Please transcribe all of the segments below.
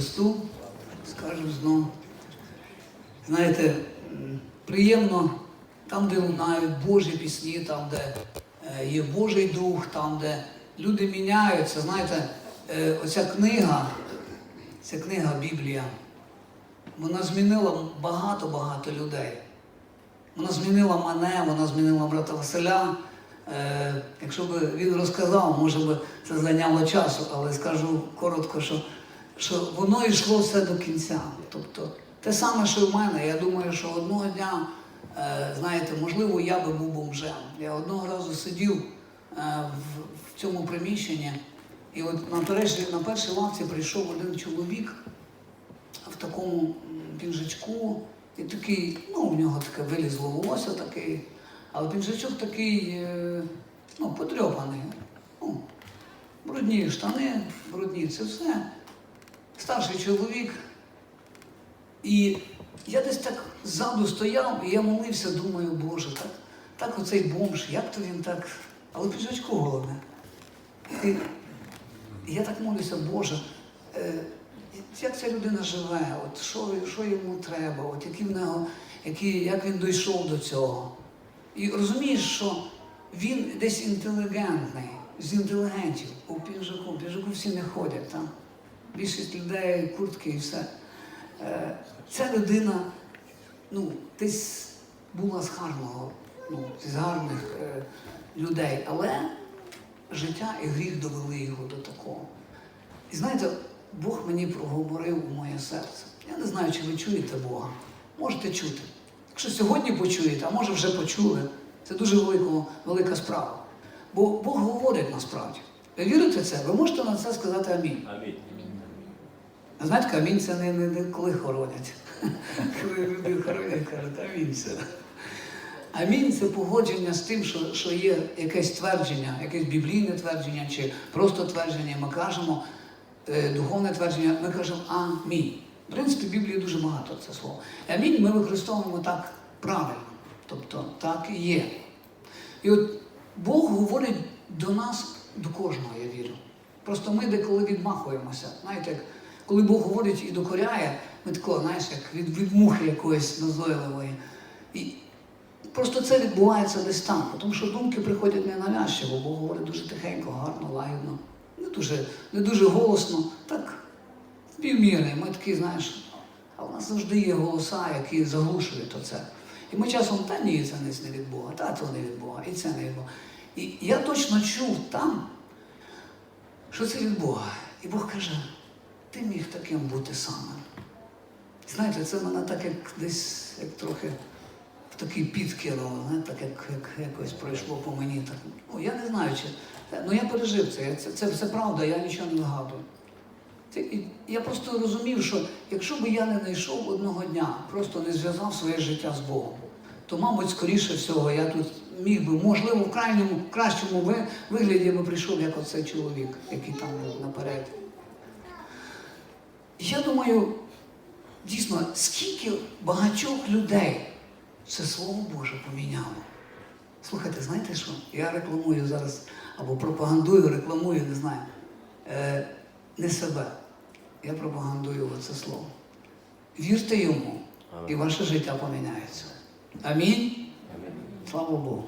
Христу, скажу знов. Знаєте, приємно там, де лунають Божі пісні, там, де е, є Божий Дух, там, де люди міняються. Знаєте, е, оця книга, ця книга Біблія, вона змінила багато-багато людей. Вона змінила мене, вона змінила брата Василя. Е, якщо б він розказав, може би це зайняло часу, але скажу коротко, що, що воно йшло все до кінця. Тобто те саме, що в мене, я думаю, що одного дня, е, знаєте, можливо, я би був бомжем. Я одного разу сидів е, в, цьому приміщенні, і от на першій, на першій лавці прийшов один чоловік в такому м, піджачку, і такий, ну, у нього таке вилізло волосся такий, але піджачок такий, е, ну, потрьопаний. Ну, брудні штани, брудні це все. Старший чоловік. І я десь так ззаду стояв, і я молився, думаю, Боже, так, так оцей бомж, як то він так, але піджачку головне. І, я так молюся, Боже, е, як ця людина живе, от що, що йому треба, от які в нього, які, як він дійшов до цього. І розумієш, що він десь інтелігентний, з інтелігентів, у піджаку. В піджаку всі не ходять там. Більшість людей, куртки і все. Е, Ця людина, ну, десь була з гарного, ну, з гарних е, людей, але життя і гріх довели його до такого. І знаєте, Бог мені проговорив у моє серце. Я не знаю, чи ви чуєте Бога. Можете чути. Якщо сьогодні почуєте, а може вже почули, це дуже велика, велика справа. Бо Бог говорить насправді. Ви вірите в це? Ви можете на це сказати амінь. Амінь. А знаєте, амінь це не, не, не коли хоронять. Коли люди хоронять, кажуть, амінь це. Амінь це погодження з тим, що, що є якесь твердження, якесь біблійне твердження чи просто твердження. Ми кажемо е, духовне твердження, ми кажемо амінь. В принципі, в Біблії дуже багато це слово. Амінь ми використовуємо так правильно. Тобто так і є. І от Бог говорить до нас, до кожного, я вірю. Просто ми деколи відмахуємося. Знаєте, як коли Бог говорить і докоряє, ми тако, знаєш, як від, від мухи якоїсь назойливої. І просто це відбувається десь там, тому що думки приходять не навязчиво, Бог говорить дуже тихенько, гарно, лагідно, не дуже, не дуже голосно, так півміри. Ми такі, знаєш, а в нас завжди є голоса, які заглушують оце. І ми часом, та ні, це не від Бога, та то не від Бога, і це не від Бога. І я точно чув там, що це від Бога. І Бог каже, ти міг таким бути самим. Знаєте, це мене так як десь як трохи в такий піт знаєте, так як, як якось пройшло по мені. Так. Ну, я не знаю, чи. Ну я пережив це. Це, це все правда, я нічого не і я просто розумів, що якщо б я не знайшов одного дня, просто не зв'язав своє життя з Богом, то, мабуть, скоріше всього, я тут міг би, можливо, в крайньому, в кращому ви- вигляді я би прийшов, як оцей чоловік, який там був наперед. Я думаю, дійсно, скільки багатьох людей це Слово Боже поміняло. Слухайте, знаєте що? Я рекламую зараз, або пропагандую, рекламую, не знаю. Е, не себе. Я пропагандую це слово. Вірте йому, і ваше життя поміняється. Амінь. Амінь. Слава Богу.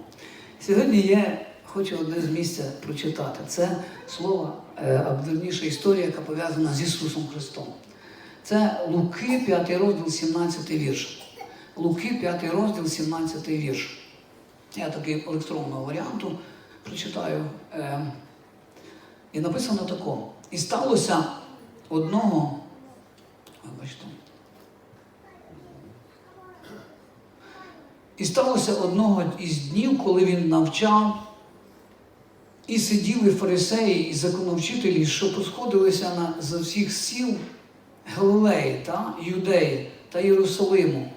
Сьогодні я хочу одне з місця прочитати. Це слово, е, або вірніше історія, яка пов'язана з Ісусом Христом. Це Луки, 5 розділ, 17 вірш. Луки, 5 розділ, 17 вірш. Я такий електронного варіанту прочитаю. Е, І написано тако. І сталося одного. Вибачте. І сталося одного із днів, коли він навчав, і сиділи фарисеї і законовчителі, що посходилися на, з всіх сіл Галилеї та Юдеї та Єрусалиму.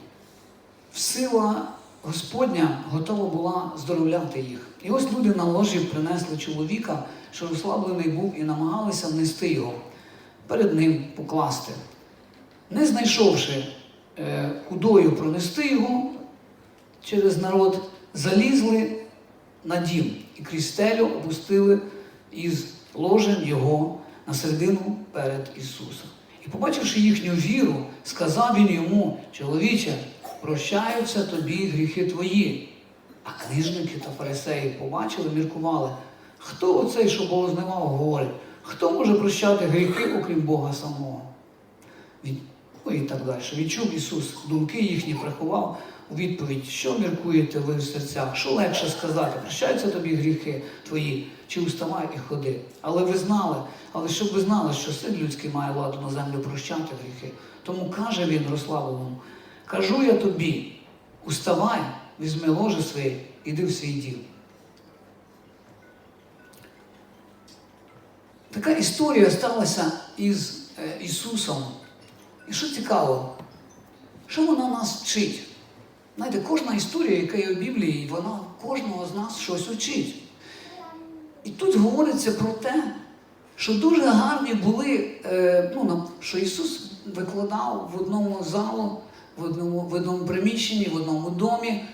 Сила Господня готова була здоровляти їх. І ось люди на ложі принесли чоловіка, що розслаблений був, і намагалися внести його, перед ним покласти. Не знайшовши е, кудою пронести його через народ, залізли на дім і крізь стелю опустили із ложем його на середину перед Ісусом. І побачивши їхню віру, сказав він йому, чоловіче, прощаються тобі гріхи твої. А книжники та фарисеї побачили, міркували, хто оцей, що богознавав, говорить, хто може прощати гріхи, окрім Бога самого? Він, ну і так далі. Відчув Ісус, думки їхні приховав у відповідь, що міркуєте ви в серцях, що легше сказати, прощаються тобі гріхи твої, чи уставай і ходи. Але ви знали, але щоб ви знали, що син людський має владу на землю прощати гріхи. Тому каже він Рославовому, кажу я тобі, уставай, візьми ложе своє, іди в свій дім. Така історія сталася із е, Ісусом. І що цікаво, що вона нас вчить? Знаєте, кожна історія, яка є в Біблії, вона кожного з нас щось вчить. І тут говориться про те, що дуже гарні були, е, ну, що Ісус викладав в одному залу, в одному, в одному приміщенні, в одному домі,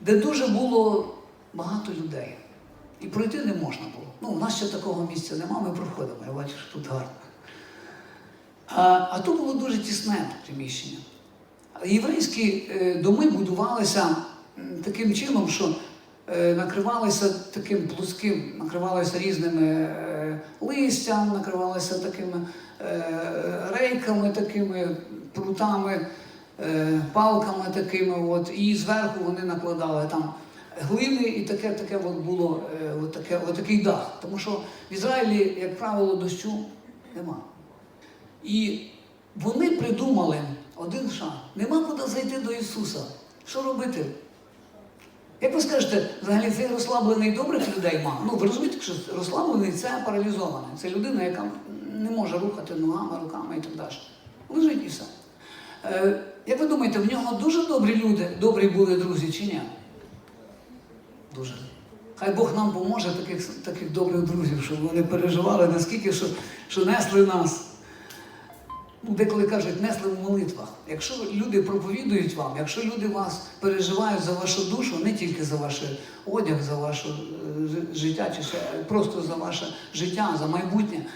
де дуже було багато людей. І пройти не можна було. Ну, у нас ще такого місця немає, ми проходимо. Я бачу, що тут гарно. А, а тут було дуже тісне приміщення. Єврейські е, доми будувалися таким чином, що е, накривалися таким плоским, накривалися різними е, листям, накривалися такими рейками, такими прутами, палками такими. От, і зверху вони накладали там глини, і таке, таке от було от таке, от такий дах. Тому що в Ізраїлі, як правило, дощу нема. І вони придумали один шаг. Нема куди зайти до Ісуса. Що робити? Як ви скажете, взагалі цей розслаблений добрих людей мав? Ну, ви розумієте, що розслаблений це паралізований. Це людина, яка не може рухати ногами, руками і так далі. Лежить і все. Е, як ви думаєте, в нього дуже добрі люди, добрі були друзі чи ні? Дуже. Хай Бог нам поможе таких, таких добрих друзів, щоб вони переживали наскільки, що, що несли нас. Деколи кажуть, несли в молитвах. Якщо люди проповідують вам, якщо люди вас переживають за вашу душу, не тільки за ваш одяг, за ваше е, життя, чи ще просто за ваше життя, за майбутнє,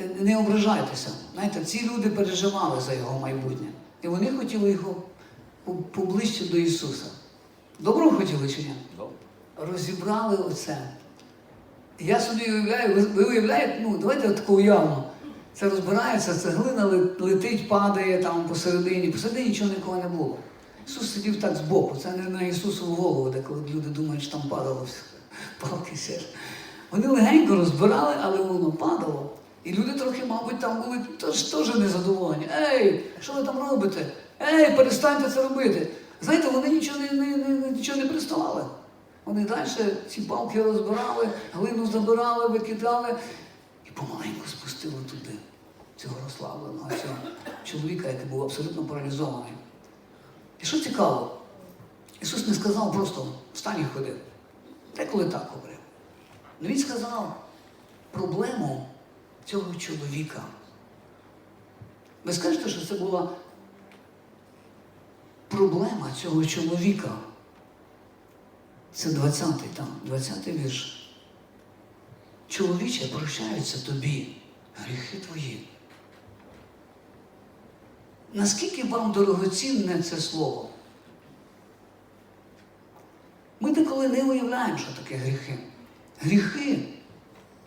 е, не ображайтеся. Знаєте, ці люди переживали за його майбутнє. І вони хотіли його поближче до Ісуса. Доброго хотіли чи ні? Розібрали оце. Я собі уявляю, ви, ви уявляєте, ну давайте таку уявно. Це розбирається, цеглина ле- летить, падає там посередині. Посередині нічого нікого не було. Ісус сидів так збоку. Це не на Ісусову голову, де коли люди думають, що там падало все. Палки ще. Вони легенько розбирали, але воно падало. І люди трохи, мабуть, там були теж, незадоволені. Ей, що ви там робите? Ей, перестаньте це робити. Знаєте, вони нічого не, не, не, нічого не приставали. Вони далі ці палки розбирали, глину забирали, викидали помаленьку спустили туди цього розслабленого, цього чоловіка, який був абсолютно паралізований. І що цікаво, Ісус не сказав просто встань і ходи. Деколи так говорив. Ну Він сказав проблему цього чоловіка. Ви скажете, що це була проблема цього чоловіка. Це 20-й там, 20-й вірш. Чоловіче, прощаються тобі гріхи твої. Наскільки вам дорогоцінне це слово? Ми деколи не уявляємо, що таке гріхи. Гріхи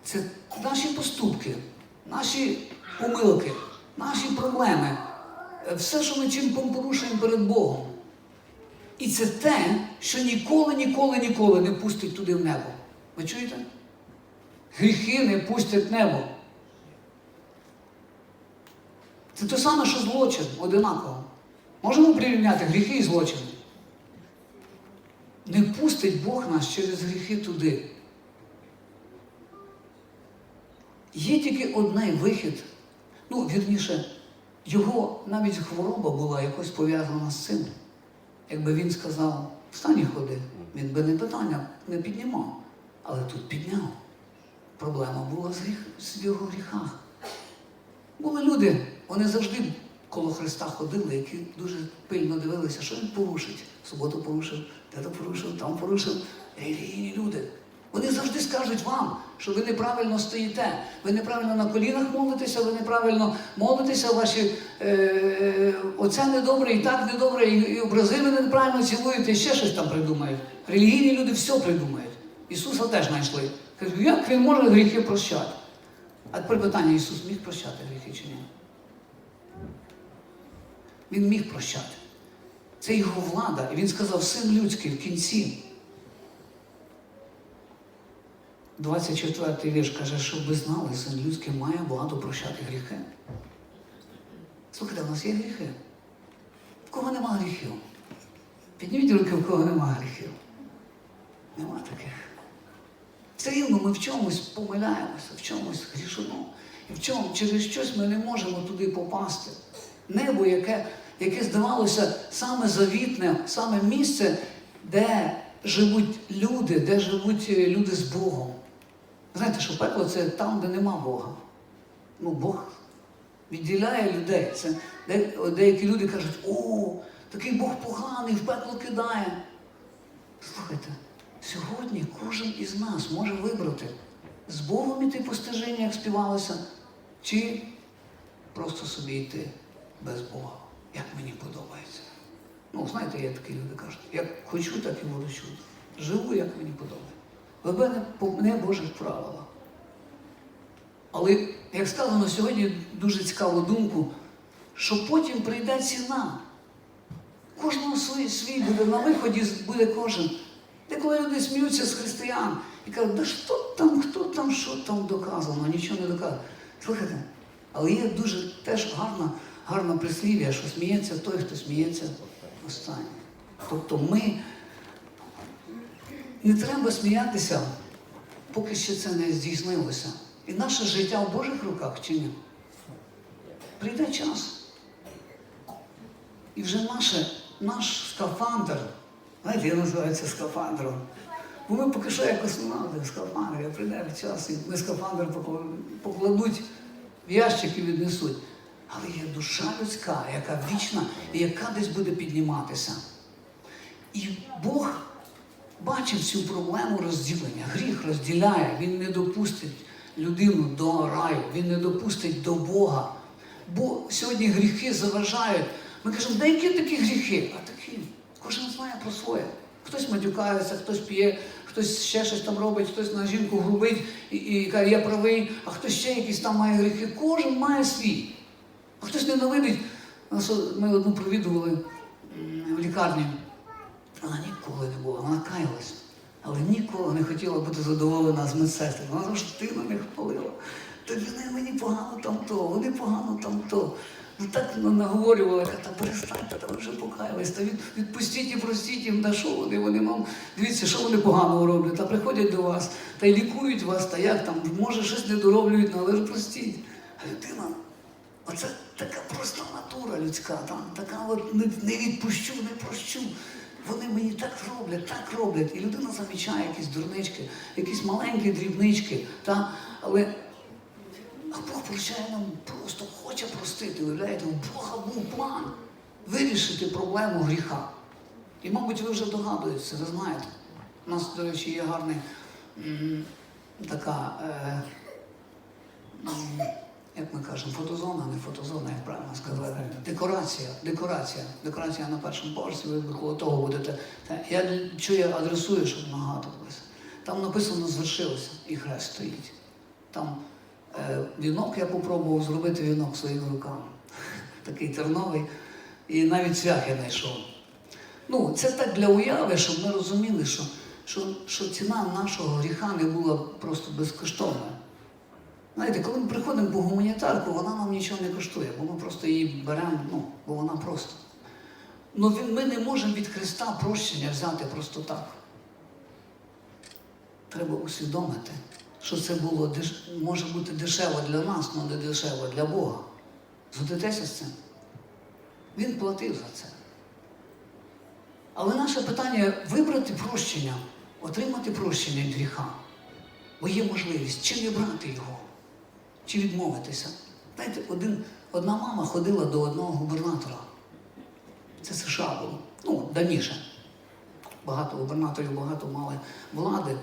це наші поступки, наші помилки, наші проблеми, все, що ми чим порушуємо перед Богом. І це те, що ніколи, ніколи, ніколи не пустить туди в небо. Ви чуєте? Гріхи не пустять небо. Це те саме, що злочин, одинаково. Можемо прирівняти гріхи і злочини. Не пустить Бог нас через гріхи туди. Є тільки одний вихід. Ну, вірніше, його навіть хвороба була якось пов'язана з цим. Якби він сказав, встань і ходи, він би не питання не піднімав. Але тут підняв. Проблема була з гріх, в його гріхах. Були люди, вони завжди коло Христа ходили, які дуже пильно дивилися, що він порушить. Суботу порушив, де-то порушив, там порушив. Релігійні люди. Вони завжди скажуть вам, що ви неправильно стоїте, ви неправильно на колінах молитеся, ви неправильно молитеся, ваші е, е, оце недобре, і так недобре, і, і образи ви неправильно цілуєте, і ще щось там придумають. Релігійні люди все придумають. Ісуса теж знайшли. Кажуть, як він може гріхи прощати? А тепер питання, Ісус міг прощати гріхи чи ні? Він міг прощати. Це його влада. І він сказав, син людський в кінці. 24 й вірш каже, щоб ви знали, син людський має владу прощати гріхи. Слухайте, у нас є гріхи. В кого нема гріхів? Підніміть руки, в кого нема гріхів. Нема таких. Все рівно ми в чомусь помиляємося, в чомусь грішимо. І в чому через щось ми не можемо туди попасти. Небо, яке, яке здавалося саме завітне, саме місце, де живуть люди, де живуть е, люди з Богом. Знаєте, що пекло це там, де нема Бога. Ну, Бог відділяє людей. Це де, деякі люди кажуть, о, такий Бог поганий, в пекло кидає. Слухайте, сьогодні кожен із нас може вибрати з Богом іти по стежині, як співалося, чи просто собі йти без Бога, як мені подобається. Ну, знаєте, є такі люди кажуть, як хочу, так і буду чути. Живу, як мені подобається. Веде не Божих правилах. Але, як сказано сьогодні, дуже цікаву думку, що потім прийде ціна. Кожного свій, свій буде на виході буде кожен. Деколи люди сміються з християн і кажуть, да що там, хто там, що там доказано, нічого не доказано. Слухайте, але є дуже теж гарна, гарна прислів'я, що сміється той, хто сміється останній. Тобто ми не треба сміятися, поки ще це не здійснилося. І наше життя в Божих руках чи ні? Прийде час. І вже наше, наш скафандр, знаєте, я називаю це скафандром. Бо ми поки що як космонавти в скафандрі, а прийде час, і ми скафандр покладуть в ящик і віднесуть. Але є душа людська, яка вічна і яка десь буде підніматися. І Бог бачив цю проблему розділення. Гріх розділяє, він не допустить людину до раю, він не допустить до Бога. Бо сьогодні гріхи заважають. Ми кажемо, де які такі гріхи? А такі. Кожен знає про своє. Хтось матюкається, хтось п'є, хтось ще щось там робить, хтось на жінку грубить і, і каже, я правий, а хтось ще якісь там має гріхи. Кожен має свій. А хтось ненавидить. Ми одну провідували в лікарні. Вона ніколи не була, вона каялась, але ніколи не хотіла бути задоволена з медсестри. Вона завжди на них хвалила. Та вони мені погано там то, вони погано там то. Ну так наговорювала, та перестаньте, та ви вже покаялись, та від, відпустіть і простіть їм, та що вони, вони вам, дивіться, що вони поганого роблять, та приходять до вас, та й лікують вас, та як там, може щось не дороблюють, ну, але ж простіть. А людина Оце така проста натура людська, там, така от не, не відпущу, не прощу. Вони мені так роблять, так роблять. І людина замічає якісь дурнички, якісь маленькі дрібнички. Та? Але Бог прощає просто хоче простити. Уявляєте, у Бога був план вирішити проблему гріха. І, мабуть, ви вже догадуєтеся, ви знаєте. У нас, до речі, є гарна така. Е, як ми кажемо, фотозона, не фотозона, як правильно сказати. Декорація, декорація. Декорація на першому поверсі, ви коло того будете. Я я адресую, щоб нагадувалося. Там написано звершилося, і хрест стоїть. Там вінок я попробував зробити вінок своїми руками. Такий терновий. І навіть цвях я знайшов. Ну, це так для уяви, щоб ми розуміли, що, що, що ціна нашого гріха не була просто безкоштовною. Знаєте, коли ми приходимо по гуманітарку, вона нам нічого не коштує, бо ми просто її беремо, ну, бо вона просто. Ну ми не можемо від Христа прощення взяти просто так. Треба усвідомити, що це було деш- може бути дешево для нас, але не дешево для Бога. Згодитеся з цим? Він платив за це. Але наше питання вибрати прощення, отримати прощення від гріха. Бо є можливість чи не брати його, чи відмовитися. Знаєте, один, одна мама ходила до одного губернатора. Це США було. Ну, давніше. Багато губернаторів, багато мали влади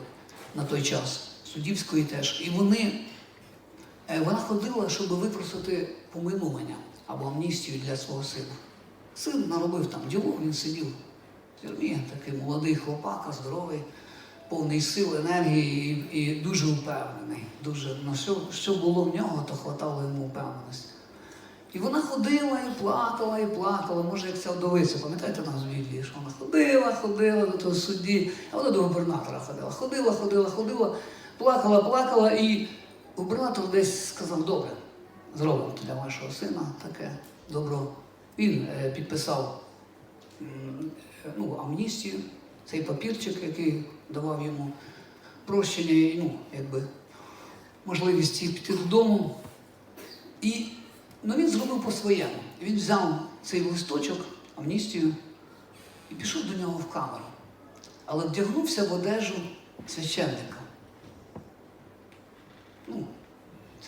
на той час. Суддівської теж. І вони, е, вона ходила, щоб випросити помилування або амністію для свого сина. Син наробив там діло, він сидів в тюрмі, такий молодий хлопака, здоровий, повний сил, енергії і, і дуже впевнений. Дуже, на що, що було в нього, то хватало йому впевненості. І вона ходила і плакала, і плакала. Може, як ця вдовиця, пам'ятаєте нас в що вона ходила, ходила до того судді, а вона до губернатора ходила. Ходила, ходила, ходила, плакала, плакала, і губернатор десь сказав, добре, зробимо для вашого сина таке добро. Він е, підписав е, ну, амністію, цей папірчик, який давав йому прощення, і, ну, якби, можливість піти додому. І ну, він зробив по-своєму. Він взяв цей листочок, амністію, і пішов до нього в камеру. Але вдягнувся в одежу священника. Ну,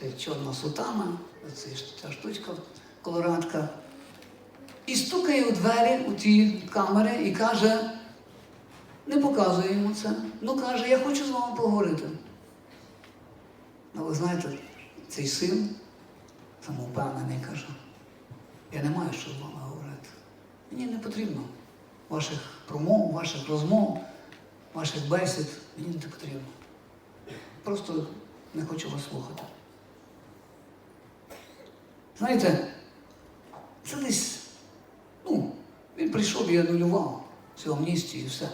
це чорна сутана, це ця штучка, колорадка. І стукає у двері у ті камери і каже, не показує йому це. Ну каже, я хочу з вами поговорити. Ну, ви знаєте, цей син самовпевнений каже, я не маю що з вами говорити. Мені не потрібно ваших промов, ваших розмов, ваших бесід. Мені не потрібно. Просто не хочу вас слухати. Знаєте, це десь, ну, він прийшов і анулював цю амністію і все.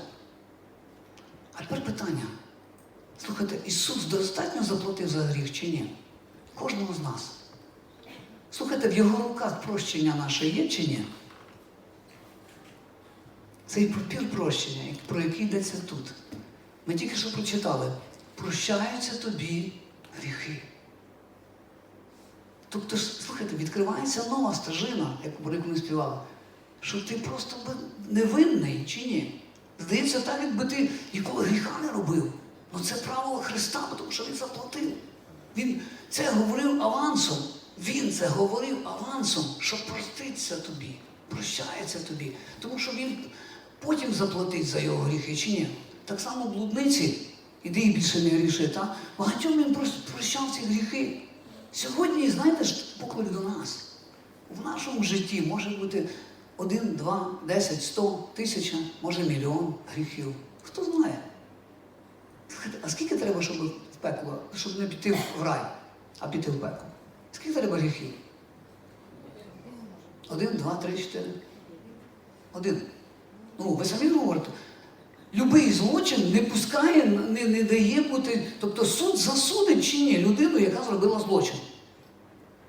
А тепер питання. Слухайте, Ісус достатньо заплатив за гріх чи ні? Кожного з нас. Слухайте, в його руках прощення наше є чи ні? Цей папір прощення, про який йдеться тут. Ми тільки що прочитали. Прощаються тобі гріхи. Тобто, слухайте, відкривається нова стежина, про яку ми співали, що ти просто невинний чи ні? Здається, так, якби ти ніколи гріха не робив. Ну це правило Христа, тому що Він заплатив. Він це говорив авансом. Він це говорив авансом, що проститься тобі, прощається тобі. Тому що він потім заплатить за його гріхи чи ні. Так само блудниці, іди і більше не гріши, та? Багатьом він прощав ці гріхи. Сьогодні, знаєте ж, поклик до нас. В нашому житті може бути один, два, десять, сто, тисяча, може мільйон гріхів. Хто знає? А скільки треба, щоб в пекло, щоб не піти в рай, а піти в пекло? Скільки треба гріхів? Один, два, три, чотири. Один. Ну, ви самі говорите. Любий злочин не пускає, не, не дає бути. Тобто суд засудить чи ні людину, яка зробила злочин.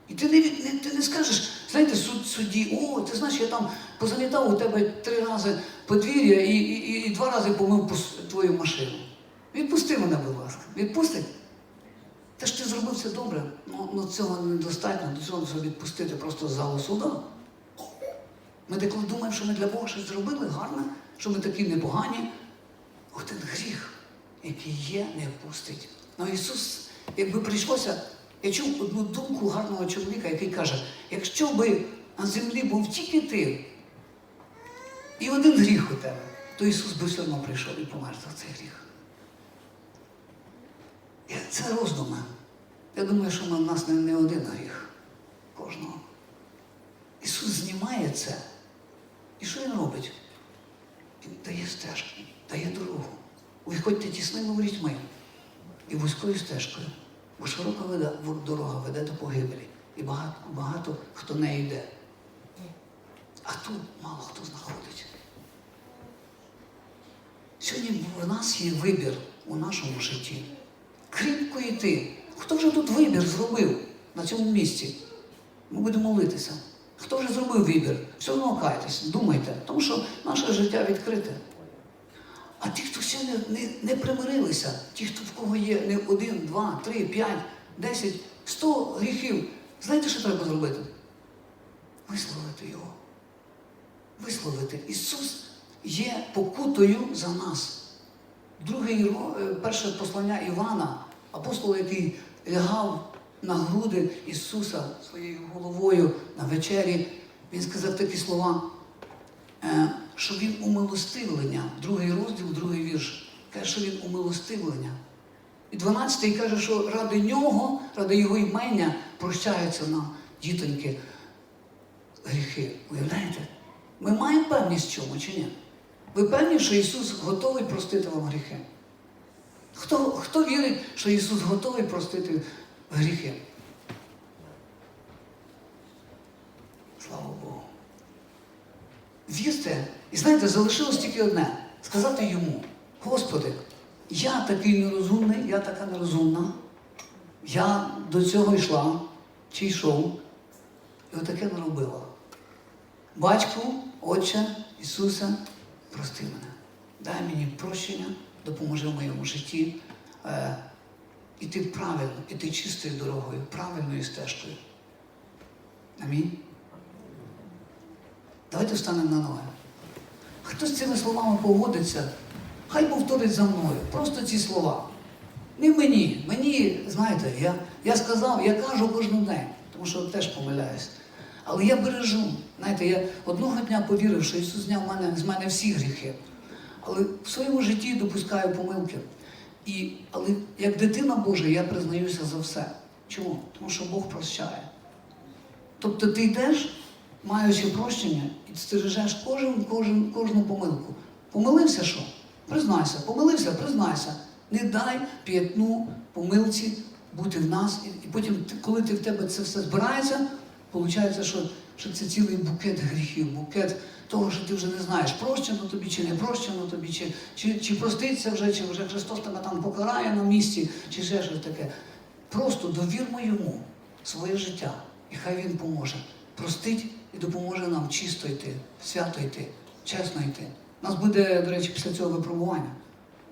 І ти не, не, ти не скажеш, знаєте, суд, судді, о, ти знаєш, я там позамітав у тебе три рази подвір'я і, і, і, два рази помив твою машину. Відпусти мене, будь ласка. Відпусти. Та ж ти зробив це добре, ну, ну цього недостатньо, до цього треба відпустити просто з залу суда. Ми деколи думаємо, що ми для Бога щось зробили гарне, що ми такі непогані. Один гріх, який є, не впустить. Ну Ісус, якби прийшлося, я чув одну думку гарного чоловіка, який каже, якщо би на землі був тільки ти і один гріх у тебе, то Ісус би все одно прийшов і помер за цей гріх. Це роздуми. Я думаю, що на нас не, один гріх. Кожного. Ісус знімає це. І що Він робить? Він дає дорогу. Виходьте тісними ворітьми і вузькою стежкою, бо широка веде, дорога веде до погибелі. І багато, багато хто не йде. А тут мало хто знаходить. Сьогодні в нас є вибір у нашому житті. Кріпко йти. Хто вже тут вибір зробив на цьому місці? Ми будемо молитися. Хто вже зробив вибір? Все одно кайтесь, думайте, тому що наше життя відкрите. А ті, хто ще не, не, не примирилися, ті, хто в кого є не один, два, три, п'ять, десять, сто гріхів, знаєте, що треба зробити? Висловити його. Висловити. Ісус є покутою за нас. Другий, ро- е, перше послання Івана, апостол, який лягав на груди Ісуса своєю головою на вечері, він сказав такі слова, е, що він умилостивлення, другий розділ, другий вірш, каже, що він умилостивлення. І 12-й каже, що ради нього, ради його імення прощаються нам, дітоньки, гріхи. Уявляєте? Ми маємо певність в чому чи ні? Ви певні, що Ісус готовий простити вам гріхи? Хто, хто вірить, що Ісус готовий простити гріхи? Слава Богу. Вірте, і знаєте, залишилось тільки одне сказати йому: Господи, я такий нерозумний, я така нерозумна. Я до цього йшла чи йшов, і отаке не робила. Батьку, Отче, Ісусе, прости мене. Дай мені прощення, допоможи в моєму житті е, іти правильно, іти чистою дорогою, правильною стежкою. Амінь. Давайте встанемо на ноги. Хто з цими словами погодиться, хай повторить за мною. Просто ці слова. Не мені. Мені, знаєте, я, я сказав, я кажу кожен день, тому що теж помиляюсь. Але я бережу. Знаєте, я одного дня повірив, що Ісус зняв мене, з мене всі гріхи. Але в своєму житті допускаю помилки. І, але як дитина Божа, я признаюся за все. Чому? Тому що Бог прощає. Тобто ти йдеш, маючи прощення, стережеш кожен, кожен, кожну помилку. Помилився що? Признайся, помилився, признайся. Не дай п'ятну помилці бути в нас. І, потім, коли ти в тебе це все збирається, виходить, що, що це цілий букет гріхів, букет того, що ти вже не знаєш, прощено тобі чи не прощено тобі, чи, чи, чи проститься вже, чи вже Христос тебе там покарає на місці, чи ще щось таке. Просто довірмо йому своє життя, і хай він поможе. Простить і допоможе нам чисто йти, свято йти, чесно йти. У нас буде, до речі, після цього випробування.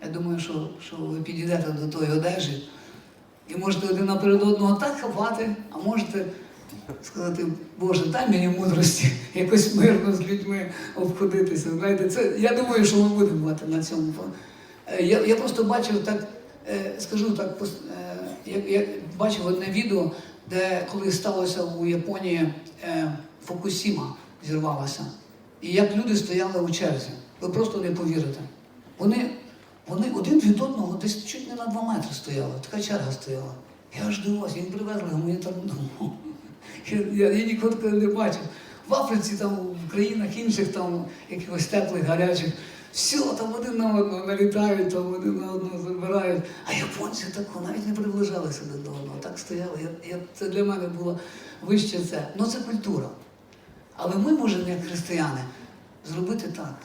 Я думаю, що, що ви підійдете до тої одежі і можете один наперед одного так хапати, а можете сказати, Боже, дай мені мудрості якось мирно з людьми обходитися. Знаєте, це, я думаю, що ми будемо мати на цьому. Е, Я, я просто бачив так, е, скажу так, е, я, я бачив одне відео, де коли сталося у Японії Фукусіма зірвалася. І як люди стояли у черзі. Ви просто не повірите. Вони, вони один від одного десь чуть не на два метри стояли. Така черга стояла. Я аж дивився, їм привезли гуманітарну допомогу. Я, я, ніколи не бачив. В Африці, там, в країнах інших, там, якихось теплих, гарячих, все, там один на одного налітають, там один на одного забирають. А японці такого навіть не приближалися до одного. Так стояли. Я, я, це для мене було вище це. Ну це культура. Але ми можемо, як християни, зробити так.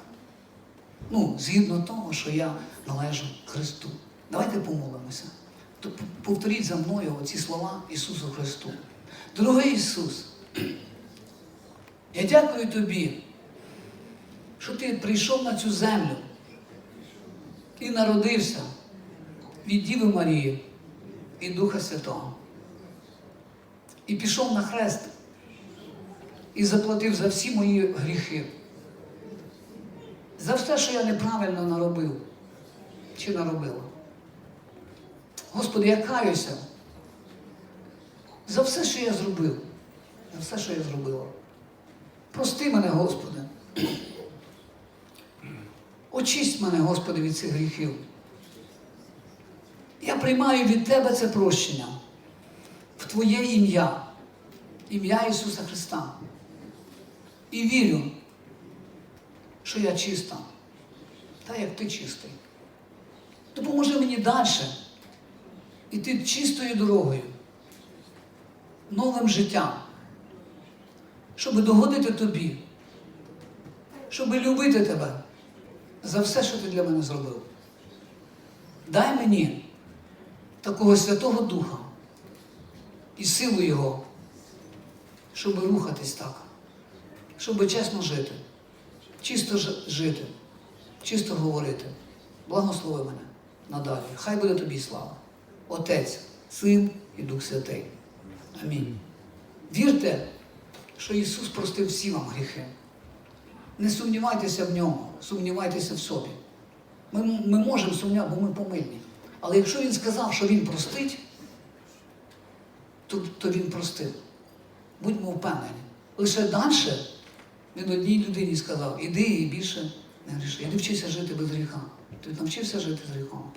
Ну, згідно того, що я належу Христу. Давайте помолимося. То повторіть за мною оці слова Ісусу Христу. Дорогий Ісус, я дякую Тобі, що Ти прийшов на цю землю і народився від Діви Марії і Духа Святого. І пішов на хрест і заплатив за всі мої гріхи. За все, що я неправильно наробив чи наробила. Господи, я каюся за все, що я зробив. За все, що я зробила. Прости мене, Господи. Очисть мене, Господи, від цих гріхів. Я приймаю від Тебе це прощення в Твоє ім'я, ім'я Ісуса Христа. І вірю, що я чиста, та як ти чистий. Допоможи мені далі іти чистою дорогою, новим життям, щоб догодити тобі, щоб любити тебе за все, що ти для мене зробив. Дай мені такого Святого Духа і силу Його, щоб рухатись так, щоб чесно жити, чисто жити, чисто говорити. Благослови мене надалі. Хай буде тобі слава. Отець, Син і Дух Святий. Амінь. Вірте, що Ісус простив всі вам гріхи. Не сумнівайтеся в ньому, сумнівайтеся в собі. Ми, ми можемо сумнівати, бо ми помильні. Але якщо Він сказав, що Він простить, то, то Він простив. Будьмо впевнені. Лише далі він одній людині сказав, іди і більше не гріши. Іди вчися жити без гріха. Ти навчився жити з гріхом.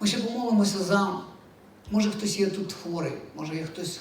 Ми ще помолимося за, може хтось є тут хворий, може є хтось